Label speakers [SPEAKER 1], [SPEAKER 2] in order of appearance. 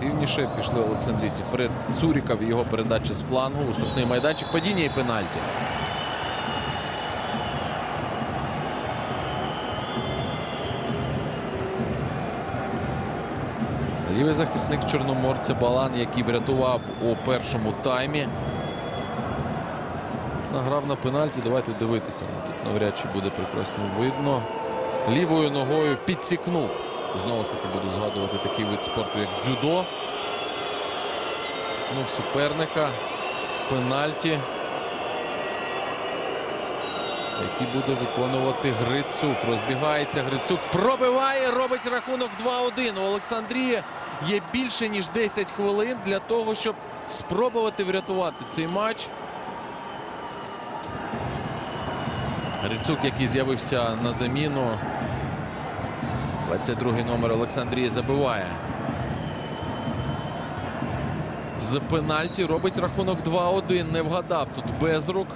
[SPEAKER 1] агресивніше. Пішли Олександрійці вперед. Цуріков його передача з флангу. Штрафний майданчик, падіння і пенальті. Лівий захисник Чорноморця Балан, який врятував у першому таймі. Награв на пенальті. Давайте дивитися. Ну, Тут навряд чи буде прекрасно видно. Лівою ногою підсікнув. Знову ж таки буду згадувати такий вид спорту, як дзюдо. Ну, суперника. Пенальті. Який буде виконувати Грицюк. Розбігається Грицюк. Пробиває, робить рахунок 2-1. У Олександрії є більше ніж 10 хвилин для того, щоб спробувати врятувати цей матч. Грицюк, який з'явився на заміну. 22-й номер Олександрії забиває. З пенальті робить рахунок 2-1. Не вгадав тут Безрук.